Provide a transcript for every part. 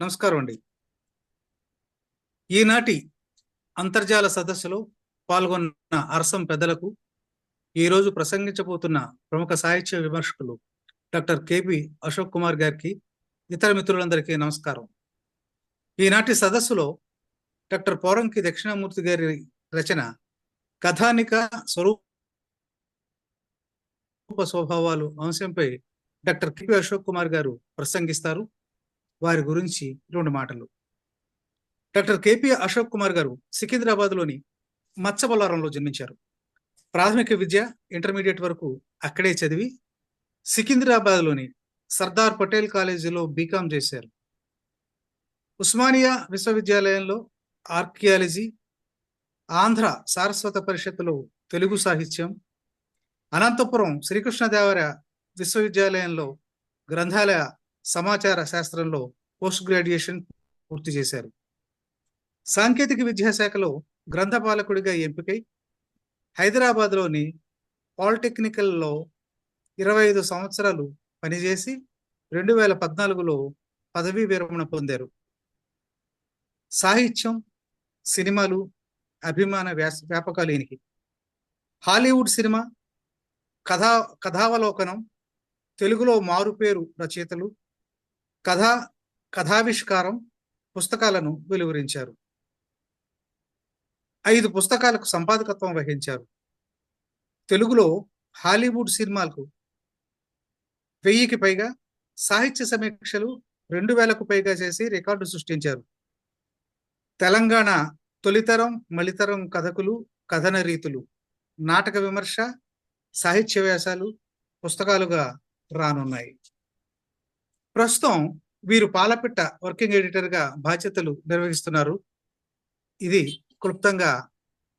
నమస్కారం అండి ఈనాటి అంతర్జాల సదస్సులో పాల్గొన్న అరసం పెద్దలకు ఈరోజు ప్రసంగించబోతున్న ప్రముఖ సాహిత్య విమర్శకులు డాక్టర్ కేపి అశోక్ కుమార్ గారికి ఇతర మిత్రులందరికీ నమస్కారం. ఈనాటి సదస్సులో డాక్టర్ పౌరంకి దక్షిణామూర్తి గారి రచన కథానిక స్వరూప స్వభావాలు అంశంపై డాక్టర్ కేపి అశోక్ కుమార్ గారు ప్రసంగిస్తారు. వారి గురించి రెండు మాటలు. డాక్టర్ కేపీ అశోక్ కుమార్ గారు సికింద్రాబాద్లోని మత్స్యబొల్లారంలో జన్మించారు. ప్రాథమిక విద్య ఇంటర్మీడియట్ వరకు అక్కడే చదివి సికింద్రాబాద్లోని సర్దార్ పటేల్ కాలేజీలో బీకాం చేశారు. ఉస్మానియా విశ్వవిద్యాలయంలో ఆర్కియాలజీ ఆంధ్ర సారస్వత పరిషత్తులో తెలుగు సాహిత్యం అనంతపురం శ్రీకృష్ణదేవర విశ్వవిద్యాలయంలో గ్రంథాలయ సమాచార శాస్త్రంలో పోస్ట్ గ్రాడ్యుయేషన్ పూర్తి చేశారు. సాంకేతిక విద్యాశాఖలో గ్రంథపాలకుడిగా ఎంపికై హైదరాబాద్లోని పాలిటెక్నికల్లో ఇరవై ఐదు సంవత్సరాలు పనిచేసి రెండు వేల పద్నాలుగులో పదవీ విరమణ పొందారు. సాహిత్యం సినిమాలు అభిమాన వ్యాస వ్యాపకాలు ఈయనకి హాలీవుడ్ సినిమా కథా కథావలోకనం తెలుగులో మారుపేరు రచయితలు కథా కథావిష్కారం పుస్తకాలను వెలువరించారు. ఐదు పుస్తకాలకు సంపాదకత్వం వహించారు. తెలుగులో హాలీవుడ్ సినిమాలకు వెయ్యికి పైగా సాహిత్య సమీక్షలు రెండు వేలకు పైగా చేసి రికార్డు సృష్టించారు. తెలంగాణ తొలితరం మలితరం కథకులు కథన రీతులు నాటక విమర్శ సాహిత్య వ్యాసాలు పుస్తకాలుగా రానున్నాయి. ప్రస్తుతం వీరు పాలపిట్ట వర్కింగ్ ఎడిటర్గా బాధ్యతలు నిర్వహిస్తున్నారు. ఇది క్లుప్తంగా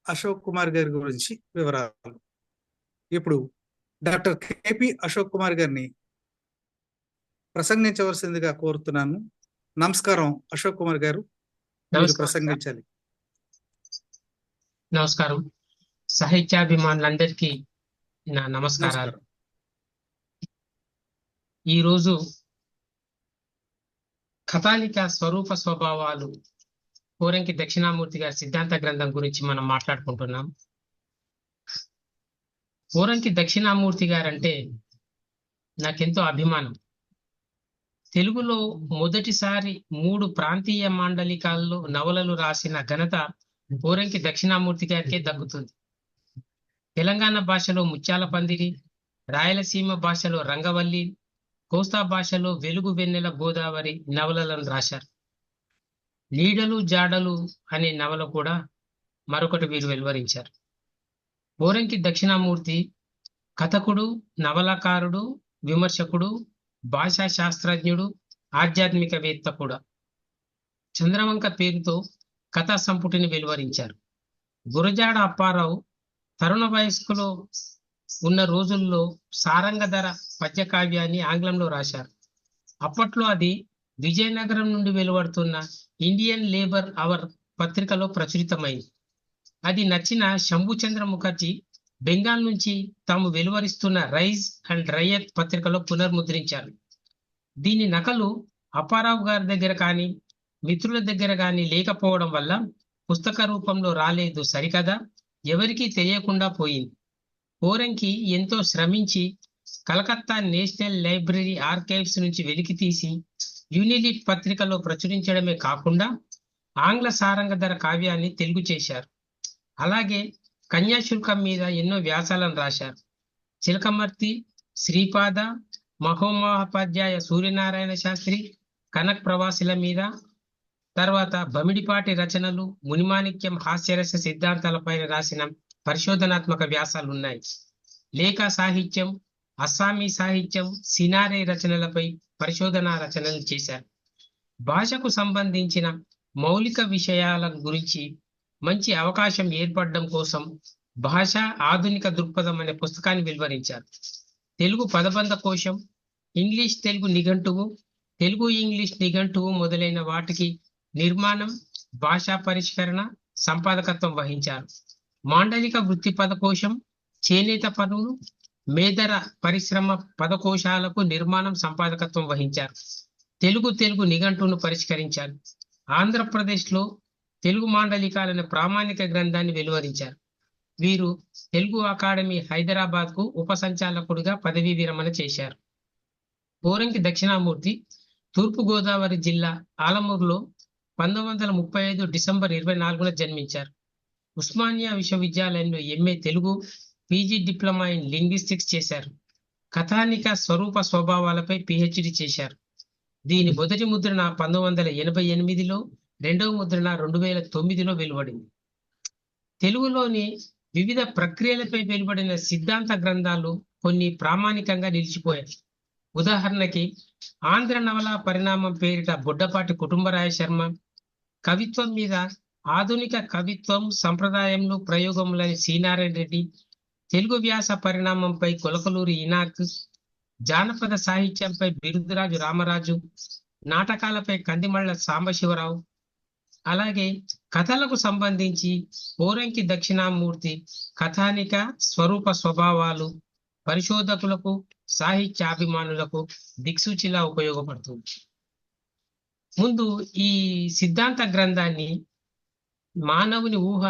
అశోక్ కుమార్ గారి గురించి వివరాలు. ఇప్పుడు డాక్టర్ కేపి అశోక్ కుమార్ గారిని ప్రసంగించవలసిందిగా కోరుతున్నాను. నమస్కారం అశోక్ కుమార్ గారు. ప్రసంగించాలి. నమస్కారం. సాహిత్యాభిమానులందరికీ నా నమస్కారాలు. ఈరోజు కథానిక స్వరూప స్వభావాలు కోరంకి దక్షిణామూర్తి గారి సిద్ధాంత గ్రంథం గురించి మనం మాట్లాడుకుంటున్నాం. కోరంకి దక్షిణామూర్తి గారంటే నాకెంతో అభిమానం. తెలుగులో మొదటిసారి మూడు ప్రాంతీయ మాండలికాల్లో నవలలు రాసిన ఘనత కోరంకి దక్షిణామూర్తి గారికే దక్కుతుంది. తెలంగాణ భాషలో ముత్యాల పందిరి రాయలసీమ భాషలో రంగవల్లి కోస్తా భాషలో వెలుగు వెన్నెల గోదావరి నవలలను రాశారు. నీడలు జాడలు అనే నవల కూడా మరొకటి వీరు వెలువరించారు. బోరంకి దక్షిణామూర్తి కథకుడు నవలకారుడు విమర్శకుడు భాషా శాస్త్రజ్ఞుడు ఆధ్యాత్మికవేత్త కూడా. చంద్రవంక పేరుతో కథా సంపుటిని వెలువరించారు. గురజాడ అప్పారావు తరుణ వయస్కులో ఉన్న రోజుల్లో సారంగధర పద్యకావ్యాన్ని ఆంగ్లంలో రాశారు. అప్పట్లో అది విజయనగరం నుండి వెలువడుతున్న ఇండియన్ లేబర్ అవర్ పత్రికలో ప్రచురితమైంది. అది నచ్చిన శంభుచంద్ర ముఖర్జీ బెంగాల్ నుంచి తాము వెలువరిస్తున్న రైజ్ అండ్ రయత్ పత్రికలో పునర్ముద్రించారు. దీని నకలు అప్పారావు గారి దగ్గర కానీ మిత్రుల దగ్గర కానీ లేకపోవడం వల్ల పుస్తక రూపంలో రాలేదు సరికదా ఎవరికీ తెలియకుండా పోయింది. ఓరంకి ఎంతో శ్రమించి కలకత్తా నేషనల్ లైబ్రరీ ఆర్కైవ్స్ నుంచి వెలికి తీసి యూనిలిట్ పత్రికలో ప్రచురించడమే కాకుండా ఆంగ్ల సారంగధర కావ్యాన్ని తెలుగు చేశారు. అలాగే కన్యాశుల్కం మీద ఎన్నో వ్యాసాలను రాశారు. చిలకమర్తి శ్రీపాద మహోమోపాధ్యాయ సూర్యనారాయణ శాస్త్రి కనక్ ప్రవాసుల మీద తర్వాత బమిడిపాటి రచనలు మునిమాణిక్యం హాస్యరస సిద్ధాంతాలపైన రాసిన పరిశోధనాత్మక వ్యాసాలు ఉన్నాయి లేఖ సాహిత్యం అస్సామీ సాహిత్యం సినారే రచనలపై పరిశోధనా రచనలు చేశారు. భాషకు సంబంధించిన మౌలిక విషయాల గురించి మంచి అవకాశం ఏర్పడడం కోసం భాష ఆధునిక దృక్పథం అనే పుస్తకాన్ని వెలువరించారు. తెలుగు పదబంధ కోశం ఇంగ్లీష్ తెలుగు నిఘంటువు తెలుగు ఇంగ్లీష్ నిఘంటువు మొదలైన వాటికి నిర్మాణం భాషా పరిష్కరణ సంపాదకత్వం వహించారు. మాండలిక వృత్తి పదకోశం చేనేత పనులు మేదర పరిశ్రమ పదకోశాలకు నిర్మాణం సంపాదకత్వం వహించారు. తెలుగు తెలుగు నిఘంటును పరిష్కరించారు. ఆంధ్రప్రదేశ్లో తెలుగు మాండలికాలనే ప్రామాణిక గ్రంథాన్ని వెలువరించారు. వీరు తెలుగు అకాడమీ హైదరాబాద్కు ఉప సంచాలకుడిగా పదవీ విరమణ చేశారు. పోరంకి దక్షిణామూర్తి తూర్పు గోదావరి జిల్లా ఆలమూరులో పంతొమ్మిది వందల ముప్పై ఐదు డిసెంబర్ ఇరవై నాలుగున జన్మించారు. ఉస్మానియా విశ్వవిద్యాలయంలో MA Telugu PG diploma in linguistics చేశారు. కథానిక స్వరూప స్వభావాలపై పిహెచ్డి చేశారు. దీని మొదటి ముద్రణ పంతొమ్మిది వందల ఎనభై ఎనిమిదిలో రెండవ ముద్రణ రెండు వేల తొమ్మిదిలో వెలువడింది. తెలుగులోని వివిధ ప్రక్రియలపై వెలువడిన సిద్ధాంత గ్రంథాలు కొన్ని ప్రామాణికంగా నిలిచిపోయాయి. ఉదాహరణకి ఆంధ్ర నవల పరిణామం పేరిట బుడ్డపాటి కుటుంబరాయ శర్మ కవిత్వం మీద ఆధునిక కవిత్వం సంప్రదాయంలో ప్రయోగములని సీనారాయణ రెడ్డి తెలుగు వ్యాస పరిణామంపై కొలకలూరి ఇనాక్ జానపద సాహిత్యంపై బిరుదురాజు రామరాజు నాటకాలపై కందిమళ్ళ సాంబశివరావు అలాగే కథలకు సంబంధించి ఓరంకి దక్షిణామూర్తి కథానిక స్వరూప స్వభావాలు పరిశోధకులకు సాహిత్యాభిమానులకు దిక్సూచిలా ఉపయోగపడుతుంది. ముందు ఈ సిద్ధాంత గ్రంథాన్ని మానవుని ఊహ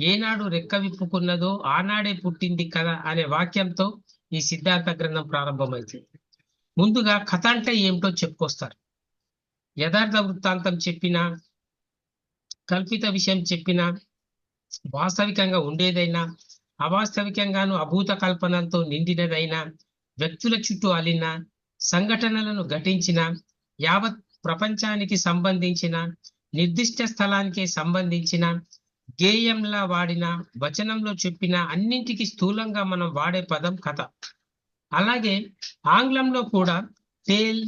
ఏనాడు రెక్క విప్పుకున్నదో ఆనాడే పుట్టింది కదా అనే వాక్యంతో ఈ సిద్ధాంత గ్రంథం ప్రారంభమైంది. ముందుగా కథ అంటే ఏమిటో చెప్పుకొస్తారు. యథార్థ వృత్తాంతం చెప్పినా కల్పిత విషయం చెప్పినా వాస్తవికంగా ఉండేదైనా అవాస్తవికంగాను అభూత కల్పనలతో నిండినదైనా వ్యక్తుల చుట్టూ అలిన సంఘటనలను ఘటించిన యావత్ ప్రపంచానికి సంబంధించిన నిర్దిష్ట స్థలానికి సంబంధించిన గేయంలా వాడిన వచనంలో చెప్పిన అన్నింటికి స్థూలంగా మనం వాడే పదం కథ. అలాగే ఆంగ్లంలో కూడా tale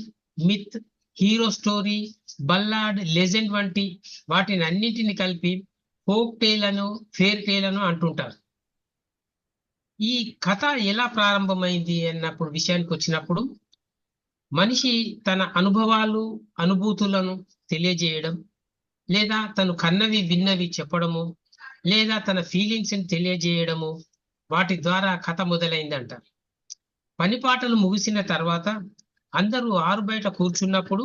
myth hero story ballad legend వంటి వాటిని అన్నింటిని కలిపి ఫోక్ టేల్ అను ఫేర్ టేల్ అను అంటుంటారు. ఈ కథ ఎలా ప్రారంభమైంది అన్నప్పుడు విషయానికి వచ్చినప్పుడు మనిషి తన అనుభవాలు అనుభూతులను తెలియజేయడం లేదా తను కన్నవి విన్నవి చెప్పడము లేదా తన ఫీలింగ్స్ని తెలియజేయడము వాటి ద్వారా కథ మొదలైందంట. పనిపాటలు ముగిసిన తర్వాత అందరూ ఆరు బయట కూర్చున్నప్పుడు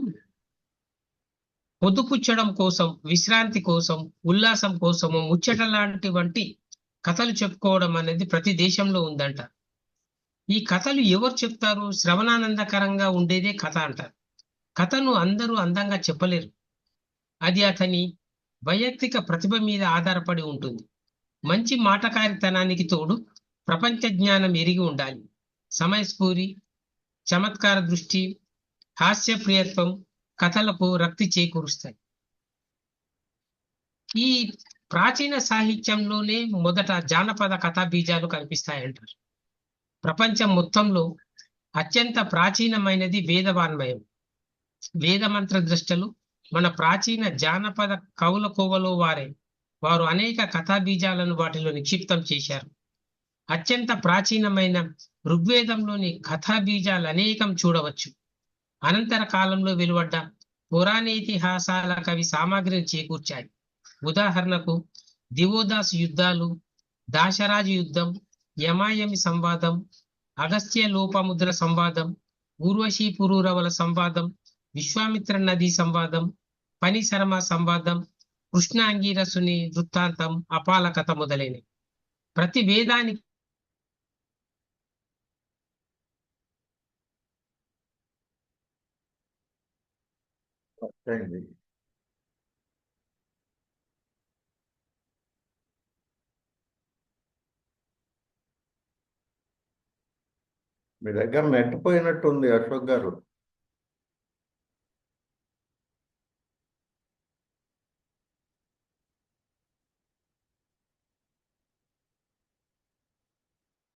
పొద్దుపుచ్చడం కోసం విశ్రాంతి కోసం ఉల్లాసం కోసము ముచ్చట లాంటి వంటి కథలు చెప్పుకోవడం అనేది ప్రతి దేశంలో ఉందంట. ఈ కథలు ఎవరు చెప్తారు? శ్రవణానందకరంగా ఉండేదే కథ అంటారు కథను అందరూ అందంగా చెప్పలేరు. అది అతని వైయక్తిక ప్రతిభ మీద ఆధారపడి ఉంటుంది. మంచి మాటకారితనానికి తోడు ప్రపంచ జ్ఞానం ఎరిగి ఉండాలి. సమయస్ఫూరి చమత్కార దృష్టి హాస్యప్రియత్వం కథలకు రక్తి చేకూరుస్తాయి. ఈ ప్రాచీన సాహిత్యంలోనే మొదట జానపద కథా బీజాలు కనిపిస్తాయంటారు. ప్రపంచం మొత్తంలో అత్యంత ప్రాచీనమైనది వేదవాన్మయం వేదమంత్ర ద్రష్టలు మన ప్రాచీన జానపద కవుల కోవలో వారే వారు అనేక కథా బీజాలను వాటిలో నిక్షిప్తం చేశారు. అత్యంత ప్రాచీనమైన ఋగ్వేదంలోని కథా బీజాలు అనేకం చూడవచ్చు. అనంతర కాలంలో వెలువడ్డ పురాణేతిహాసాల కవి సామాగ్రిని చేకూర్చాయి. ఉదాహరణకు దివోదాస్ యుద్ధాలు దాశరాజు యుద్ధం యమాయమి సంవాదం అగస్త్య లోపముద్ర సంవాదం ఊర్వశీ పురూరవల సంవాదం విశ్వామిత్ర నది సంవాదం పని శర్మ సంవాదం కృష్ణాంగీరసుని వృత్తాంతం అపాల కథ మొదలైనవి. ప్రతి వేదానికి మీ దగ్గర నెట్ పోయినట్టుంది అశోక్ గారు.